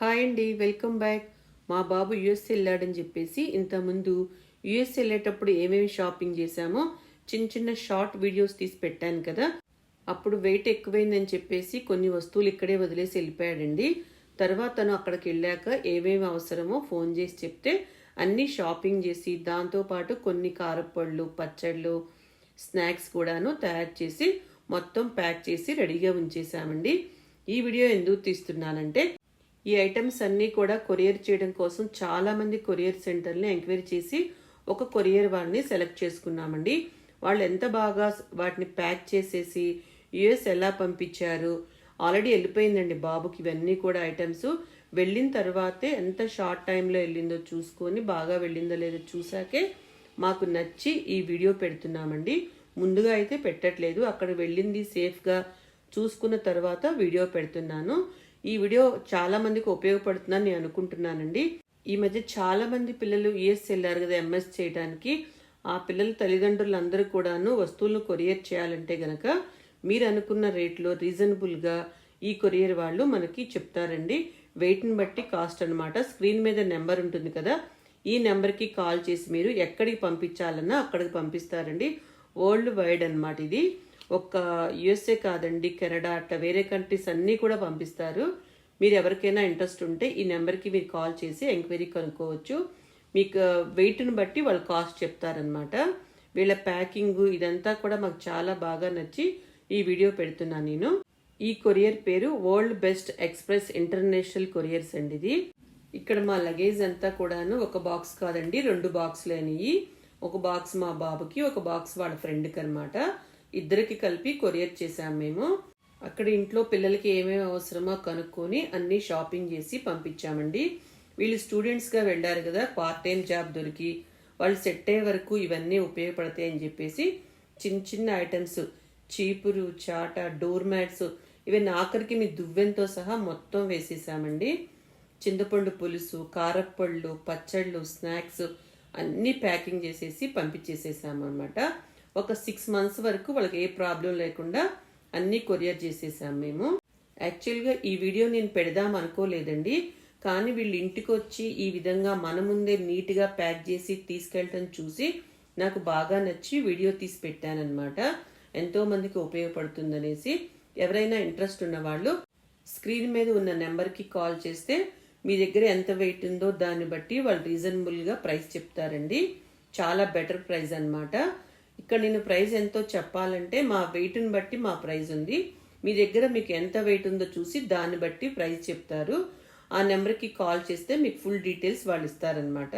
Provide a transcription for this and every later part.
Hi అండి welcome back మా బాబు US వెళ్ళాడని చెప్పేసి ఇంతకుముందు యుఎస్ వెళ్ళేటప్పుడు ఏమేమి షాపింగ్ చేశామో చిన్న చిన్న షార్ట్ వీడియోస్ తీసి పెట్టాను కదా. అప్పుడు వెయిట్ ఎక్కువైందని చెప్పేసి కొన్ని వస్తువులు ఇక్కడే వదిలేసి వెళ్ళిపోయాడండి. తర్వాత తను అక్కడికి వెళ్ళాక ఏమేమి అవసరమో ఫోన్ చేసి చెప్తే అన్నీ షాపింగ్ చేసి దాంతోపాటు కొన్ని కారపళ్ళు పచ్చళ్ళు స్నాక్స్ కూడాను తయారు చేసి మొత్తం ప్యాక్ చేసి రెడీగా ఉంచేసామండి ఈ వీడియో ఎందుకు తీస్తున్నానంటే ఈ ఐటమ్స్ అన్నీ కూడా కొరియర్ చేయడం కోసం చాలామంది కొరియర్ సెంటర్ని ఎంక్వైరీ చేసి ఒక కొరియర్ వారిని సెలెక్ట్ చేసుకున్నామండి. వాళ్ళు ఎంత బాగా వాటిని ప్యాక్ చేసేసి యుఎస్ ఎలా పంపించారు ఆల్రెడీ వెళ్ళిపోయిందండి బాబుకి ఇవన్నీ కూడా ఐటమ్స్. వెళ్ళిన తర్వాతే ఎంత షార్ట్ టైంలో వెళ్ళిందో చూసుకొని బాగా వెళ్ళిందో లేదో చూసాకే మాకు నచ్చి ఈ వీడియో పెడుతున్నామండి. ముందుగా అయితే పెట్టట్లేదు అక్కడ వెళ్ళింది సేఫ్గా చూసుకున్న తర్వాత వీడియో పెడుతున్నాను. ఈ వీడియో చాలా మందికి ఉపయోగపడుతుందని నేను అనుకుంటున్నానండి. ఈ మధ్య చాలా మంది పిల్లలు యుఎస్ వెళ్ళారు కదా ఎంఎస్ చేయడానికి. ఆ పిల్లల తల్లిదండ్రులు అందరూ కూడాను వస్తువులను కొరియర్ చేయాలంటే గనక మీరు అనుకున్న రేట్లో రీజనబుల్గా ఈ కొరియర్ వాళ్ళు మనకి చెప్తారండి. వెయిట్ని బట్టి కాస్ట్ అనమాట స్క్రీన్ మీద నెంబర్ ఉంటుంది కదా. ఈ నెంబర్కి కాల్ చేసి మీరు ఎక్కడికి పంపించాలన్నా అక్కడికి పంపిస్తారండి. వరల్డ్ వైడ్ అనమాట ఇది. ఒక్క యుఎస్ఏ కాదండి కెనడా అట్లా వేరే కంట్రీస్ అన్నీ కూడా పంపిస్తారు. మీరు ఎవరికైనా ఇంట్రెస్ట్ ఉంటే ఈ నెంబర్కి మీరు కాల్ చేసి ఎంక్వైరీ కనుక్కోవచ్చు. మీకు వెయిట్ని బట్టి వాళ్ళు కాస్ట్ చెప్తారనమాట వీళ్ళ ప్యాకింగ్ ఇదంతా కూడా మాకు చాలా బాగా నచ్చి ఈ వీడియో పెడుతున్నాను నేను. ఈ కొరియర్ పేరు world best express international couriers అండి ఇది. ఇక్కడ మా లగేజ్ అంతా కూడాను ఒక బాక్స్ కాదండి రెండు బాక్స్లు అయినాయి ఒక బాక్స్ మా బాబుకి ఒక బాక్స్ వాళ్ళ ఫ్రెండ్కి అనమాట ఇద్దరికి కలిపి కొరియర్ చేసాం మేము. అక్కడ ఇంట్లో పిల్లలకి ఏమేమి అవసరమో కనుక్కొని అన్ని షాపింగ్ చేసి పంపించామండి. వీళ్ళు స్టూడెంట్స్గా వెళ్ళారు కదా పార్ట్ టైం జాబ్ దొరికి వాళ్ళు సెట్ అయ్యే వరకు ఇవన్నీ ఉపయోగపడతాయి అని చెప్పేసి చిన్న చిన్న ఐటమ్స్ చీపురు చాట డోర్ మ్యాట్స్ ఇవన్నీ ఆఖరికి మీ దువ్వెంతో సహా మొత్తం వేసేసామండి. చింతపండు పులుసు కారప్పళ్ళు పచ్చళ్ళు స్నాక్స్ అన్నీ ప్యాకింగ్ చేసేసి పంపించేసేసాము అనమాట ఒక సిక్స్ మంత్స్ వరకు వాళ్ళకి ఏ ప్రాబ్లం లేకుండా అన్నీ కొరియర్ చేసేసాం మేము. యాక్చువల్గా ఈ వీడియో నేను పెడదాం అనుకోలేదండి. కానీ వీళ్ళు ఇంటికి వచ్చి ఈ విధంగా మన ముందే నీట్గా ప్యాక్ చేసి తీసుకెళ్ళటం చూసి నాకు బాగా నచ్చి వీడియో తీసి పెట్టానమాట ఎంతో మందికి ఉపయోగపడుతుందనేసి. ఎవరైనా ఇంట్రెస్ట్ ఉన్న వాళ్ళు స్క్రీన్ మీద ఉన్న నెంబర్కి కాల్ చేస్తే మీ దగ్గర ఎంత వెయిట్ ఉందో దాన్ని బట్టి వాళ్ళు రీజనబుల్గా ప్రైస్ చెప్తారండి. చాలా బెటర్ ప్రైస్ అన్నమాట. ఇక్కడ నేను ప్రైస్ ఎంతో చెప్పాలంటే మా వెయిట్ని బట్టి మా ప్రైస్ ఉంది. మీ దగ్గర మీకు ఎంత వెయిట్ ఉందో చూసి దాన్ని బట్టి ప్రైస్ చెప్తారు. ఆ నెంబర్కి కాల్ చేస్తే మీకు ఫుల్ డీటెయిల్స్ వాళ్ళు ఇస్తారనమాట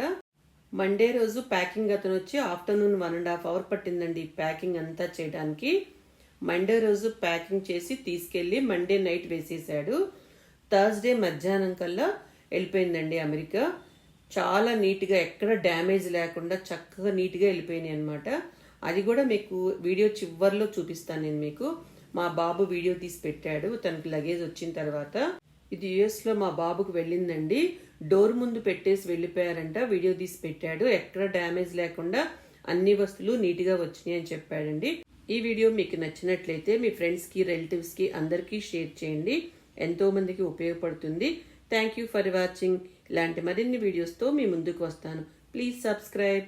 మండే రోజు ప్యాకింగ్ అతను వచ్చి afternoon one and half hour పట్టిందండి ప్యాకింగ్ అంతా చేయడానికి. మండే రోజు ప్యాకింగ్ చేసి తీసుకెళ్ళి మండే నైట్ వేసేసాడు. థర్స్డే మధ్యాహ్నం కల్లా వెళ్ళిపోయిందండి అమెరికా. చాలా నీట్గా ఎక్కడ డ్యామేజ్ లేకుండా చక్కగా నీట్గా వెళ్ళిపోయినాయి అనమాట అది కూడా మీకు వీడియో చివర్లో చూపిస్తాను నేను మీకు. మా బాబు వీడియో తీసి పెట్టాడు తనకి లగేజ్ వచ్చిన తర్వాత. ఇది యుఎస్లో మా బాబుకు వెళ్ళిందండి. డోర్ ముందు పెట్టేసి వెళ్ళిపోయారంట వీడియో తీసి పెట్టాడు. ఎక్కడ డ్యామేజ్ లేకుండా అన్ని వస్తువులు నీట్గా వచ్చినాయి అని చెప్పాడండి. ఈ వీడియో మీకు నచ్చినట్లయితే మీ ఫ్రెండ్స్కి రిలేటివ్స్కి అందరికీ షేర్ చేయండి. ఎంతోమందికి ఉపయోగపడుతుంది. థ్యాంక్ యూ ఫర్ వాచింగ్ ఇలాంటి మరిన్ని వీడియోస్తో మీ ముందుకు వస్తాను. Please subscribe